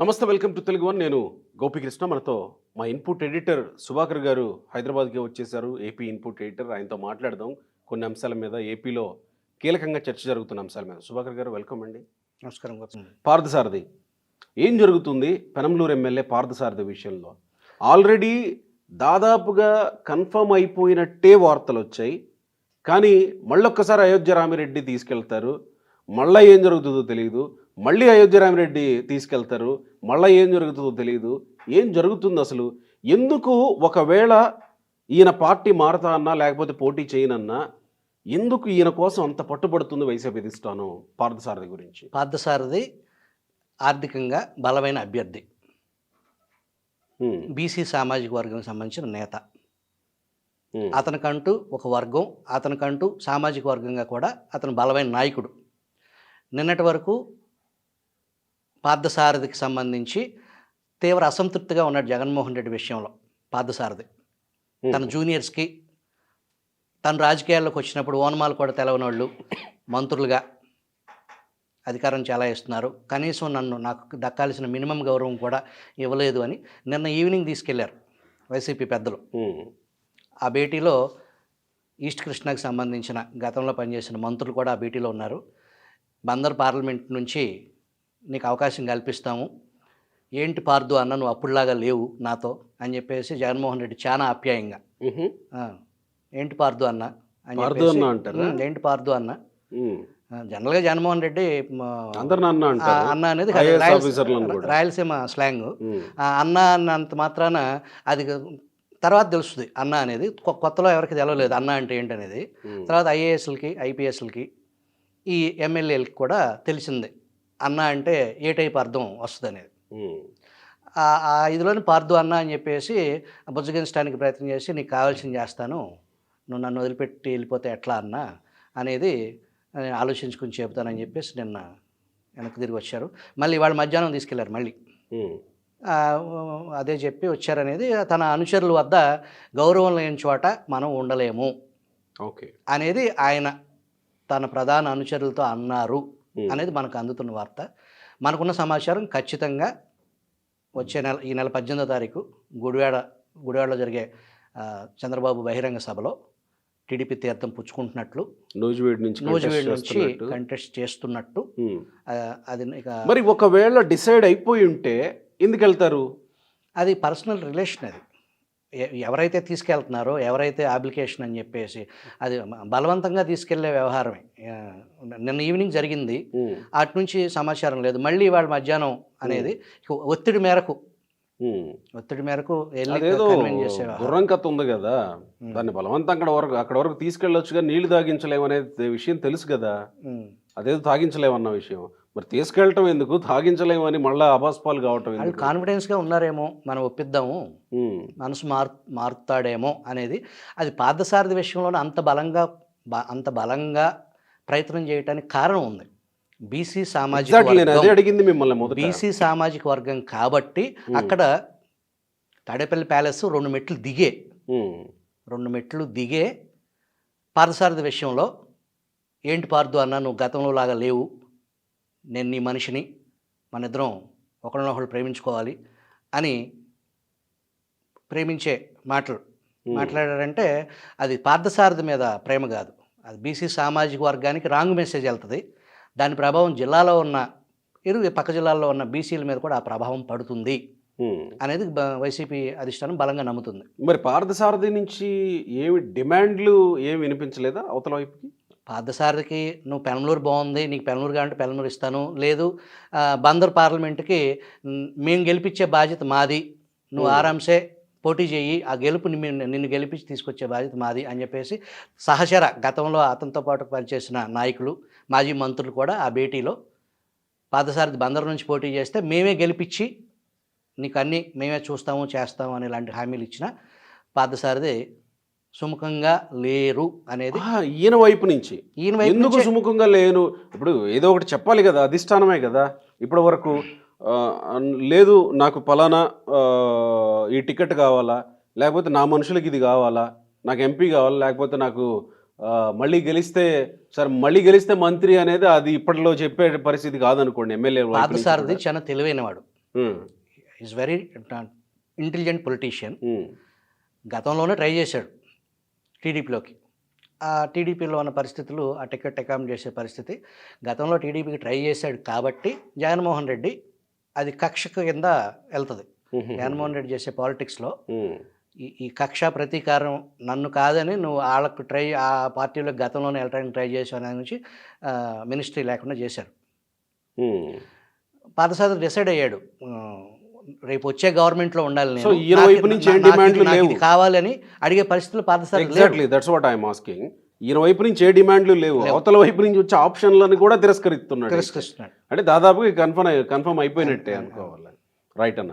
నమస్తే welcome to Telugu one. నేను గోపికృష్ణ. మనతో మా ఇన్పుట్ ఎడిటర్ సుభాకర్ గారు హైదరాబాద్కి వచ్చేసారు ఏపీ ఇన్పుట్ ఎడిటర్. ఆయనతో మాట్లాడదాం. కొన్ని అంశాల మీద ఏపీలో కీలకంగా చర్చ జరుగుతున్న అంశాల మీద. సుభాకర్ గారు వెల్కమ్ అండి. నమస్కారం పార్థసారథి. ఏం జరుగుతుంది? పెనంలూరు ఎమ్మెల్యే పార్థసారథి విషయంలో. ఆల్రెడీ దాదాపుగా కన్ఫర్మ్ అయిపోయినట్టే వార్తలు వచ్చాయి. కానీ మళ్ళొక్కసారి అయోధ్య రామిరెడ్డి తీసుకెళ్తారు. మళ్ళీ ఏం జరుగుతుందో తెలియదు మళ్ళీ అయోధ్య రామిరెడ్డి తీసుకెళ్తారు మళ్ళీ ఏం జరుగుతుందో తెలియదు ఏం జరుగుతుంది అసలు? ఎందుకు ఒకవేళ ఈయన పార్టీ మారతా అన్నా లేకపోతే పోటీ చేయనన్నా ఎందుకు ఈయన కోసం అంత పట్టుబడుతుంది వైసీపీ అధిష్టానం పార్థసారథి గురించి? పార్థసారథి ఆర్థికంగా బలమైన అభ్యర్థి. బీసీ సామాజిక వర్గం సంబంధించిన నేత. అతనికంటూ ఒక వర్గం అతనికంటూ సామాజిక వర్గంగా కూడా అతను బలమైన నాయకుడు. నిన్నటి వరకు పార్థసారథికి సంబంధించి తీవ్ర అసంతృప్తిగా ఉన్నాడు జగన్మోహన్ రెడ్డి విషయంలో పార్థసారథి. తన జూనియర్స్కి తను రాజకీయాల్లోకి వచ్చినప్పుడు ఓనమాలు కూడా తెలవనోళ్ళు మంత్రులుగా అధికారం చాలా ఇస్తున్నారు కనీసం నన్ను నాకు దక్కాల్సిన మినిమం గౌరవం కూడా ఇవ్వలేదు అని నిన్న ఈవినింగ్ తీసుకెళ్ళారు వైసీపీ పెద్దలు. ఆ భేటీలో ఈస్ట్ కృష్ణాకి సంబంధించిన గతంలో పనిచేసిన మంత్రులు కూడా ఆ భేటీలో ఉన్నారు. బందర్ పార్లమెంట్ నుంచి నీకు అవకాశం కల్పిస్తాము. ఏంటి పార్దు అన్న నువ్వు అప్పుడులాగా లేవు నాతో అని చెప్పేసి జగన్మోహన్ రెడ్డి చాలా ఆప్యాయంగా. ఏంటి పార్దు అన్న అని చెప్పేసి, అన్న అంటారా? "ఉమ్, ఏంటి పార్దు అన్న? జనరల్గా జగన్మోహన్ రెడ్డి అన్న అనేది. రాయలసీమ స్లాంగ్. అన్న అన్నంత మాత్రాన అది తర్వాత తెలుస్తుంది అన్న అనేది. కొత్తలో ఎవరికి తెలవలేదు అన్న అంటే ఏంటనేది. తర్వాత ఐఏఎస్లకి ఐపీఎస్లకి ఈ ఎమ్మెల్యేలకి కూడా తెలిసింది. అన్న అంటే ఏ టైప్ అర్థం వస్తుంది అనేది ఆ ఇదిలోని పార్దు అన్న అని చెప్పేసి బుజ్జగించడానికి ప్రయత్నం చేసి నీకు కావాల్సింది చేస్తాను నువ్వు నన్ను వదిలిపెట్టి వెళ్ళిపోతే ఎట్లా అన్న అనేది నేను ఆలోచించుకుని చెబుతానని చెప్పేసి నిన్న వెనక్కి తిరిగి వచ్చారు. మళ్ళీ వాళ్ళ మధ్యాహ్నం తీసుకెళ్ళారు మళ్ళీ. అదే చెప్పి వచ్చారనేది తన అనుచరుల వద్ద గౌరవం లేని చోట మనం ఉండలేము ఓకే. అనేది ఆయన తన ప్రధాన అనుచరులతో అన్నారు. అనేది మనకు అందుతున్న వార్త. మనకున్న సమాచారం ఖచ్చితంగా వచ్చే నెల ఈ నెల పద్దెనిమిదో తారీఖు గుడివాడ గుడివాడలో జరిగే చంద్రబాబు బహిరంగ సభలో టీడీపీ తీర్థం పుచ్చుకుంటున్నట్లు నూజివీడు నుంచి నూజివీడు నుంచి. కంటెస్ట్ చేస్తున్నట్టు అది మరి ఒకవేళ డిసైడ్ అయిపోయి ఉంటే ఎందుకు వెళ్తారు? అది పర్సనల్ రిలేషన్ అది. ఎవరైతే తీసుకెళ్తున్నారో ఎవరైతే అప్లికేషన్ అని చెప్పేసి అది బలవంతంగా తీసుకెళ్ళే వ్యవహారమే. నిన్న ఈవినింగ్ జరిగింది. అటు నుంచి సమాచారం లేదు. మళ్ళీ వాళ్ళ మధ్యాహ్నం అనేది ఒత్తిడి మేరకు. ఒత్తిడి మేరకు. గుర్రం కథ ఉంది కదా. దాన్ని బలవంతం అక్కడ వరకు అక్కడ వరకు తీసుకెళ్ళొచ్చుగా నీళ్ళు తాగించలేము అనేది విషయం తెలుసు కదా. అదేదో తాగించలేమన్న విషయం. మరి తీసుకెళ్ళటం ఎందుకు? తాగించలేమని మళ్ళీ అబాస్పాలు కావటం వాళ్ళు కాన్ఫిడెన్స్గా ఉన్నారేమో మనం ఒప్పిద్దాము. మనసు మారు మారుతాడేమో అనేది అది పార్థసారథి విషయంలోనే అంత బలంగా అంత బలంగా ప్రయత్నం చేయడానికి కారణం ఉంది. బీసీ సామాజిక అడిగింది మిమ్మల్ని బీసీ సామాజిక వర్గం కాబట్టి అక్కడ తాడేపల్లి ప్యాలెస్ రెండు మెట్లు దిగే రెండు మెట్లు దిగే పార్థసారథి విషయంలో ఏంటి పార్దు అన్న నువ్వు గతంలో లాగా లేవు. నేను నీ మనిషిని మన ఇద్దరం ఒకరినొకరు ప్రేమించుకోవాలి అని ప్రేమించే మాటలు. మాట్లాడారంటే అది పార్థసారథి మీద ప్రేమ కాదు అది బీసీ సామాజిక వర్గానికి రాంగ్ మెసేజ్ వెళ్తుంది దాని ప్రభావం జిల్లాలో ఉన్న ఇరు పక్క జిల్లాల్లో ఉన్న బీసీల మీద కూడా ఆ ప్రభావం పడుతుంది. అనేది వైసీపీ అధిష్టానం బలంగా నమ్ముతుంది మరి పార్థసారథి నుంచి ఏమి డిమాండ్లు ఏమి వినిపించలేదా అవతల వైపుకి పార్థసారథికి నువ్వు పెనమలూరు బాగుంది నీకు పెనమలూరు కావాలంటే పెనమలూరు ఇస్తాను. లేదు బందర్ పార్లమెంట్కి మేము గెలిపించే బాధ్యత మాది. నువ్వు. ఆరాంసే పోటీ చేయి ఆ గెలుపు నిన్ను గెలిపించి తీసుకొచ్చే బాధ్యత మాది అని చెప్పేసి సహచర గతంలో అతనితో పాటు పనిచేసిన నాయకులు మాజీ మంత్రులు కూడా ఆ భేటీలో పార్థసారథి బందర్ నుంచి పోటీ చేస్తే మేమే గెలిపించి నీకు అన్నీ మేమే చూస్తాము చేస్తాము అని ఇలాంటి హామీలు ఇచ్చిన పార్థసారథి సుముఖంగా లేరు అనేది ఈయన వైపు నుంచి. ఈయన వైపు ఎందుకు సుముఖంగా లేను ఇప్పుడు ఏదో ఒకటి చెప్పాలి కదా అధిష్టానమే కదా. ఇప్పటి వరకు లేదు నాకు పలానా ఈ టికెట్ కావాలా? లేకపోతే నా మనుషులకి ఇది కావాలా? నాకు ఎంపీ కావాలా లేకపోతే నాకు మళ్ళీ గెలిస్తే సరే మళ్ళీ గెలిస్తే మంత్రి అనేది అది ఇప్పటిలో చెప్పే పరిస్థితి కాదనుకోండి ఎమ్మెల్యే కూడా. చాలా తెలివైనవాడు. ఈజ్ వెరీ ఇంటెలిజెంట్ పొలిటీషియన్ గతంలోనే ట్రై చేశాడు. టీడీపీలోకి. ఆ టీడీపీలో ఉన్న పరిస్థితులు ఆ టికెట్ అకామిడేట్ చేసే పరిస్థితి. గతంలో టీడీపీకి ట్రై చేశాడు కాబట్టి జగన్మోహన్ రెడ్డి అది కక్ష కింద వెళ్తుంది. జగన్మోహన్ రెడ్డి చేసే పాలిటిక్స్లో ఈ ఈ కక్ష ప్రతీకారం నన్ను కాదని నువ్వు వాళ్ళకు ట్రై ఆ పార్టీలో గతంలోనే వెళ్ళడానికి ట్రై చేసావు అనే నుంచి మినిస్ట్రీ లేకుండా చేశారు. ఉమ్. పాదసారి డిసైడ్ అయ్యాడు. రేపు వచ్చే గవర్నమెంట్లో ఉండాలి నేను. సో ఈయన నాకు- వైపు నుంచి ఏం డిమాండ్లు లేవు? కావాలని అడిగే పరిస్థితులు పాదసారి. Exactly that's what I'm asking ఈయన వైపు నుంచి ఏ డిమాండ్లు లేవు? అవతల వైపు నుంచి వచ్చే ఆప్షన్లను కూడా తిరస్కరిస్తున్నాడు. తిరస్కరిస్తున్నాడు. అంటే దాదాపుగా కన్ఫర్మ్ కన్ఫర్మ్ అయిపోయినట్టే అనుకోవాలి. రైట్ అన్న?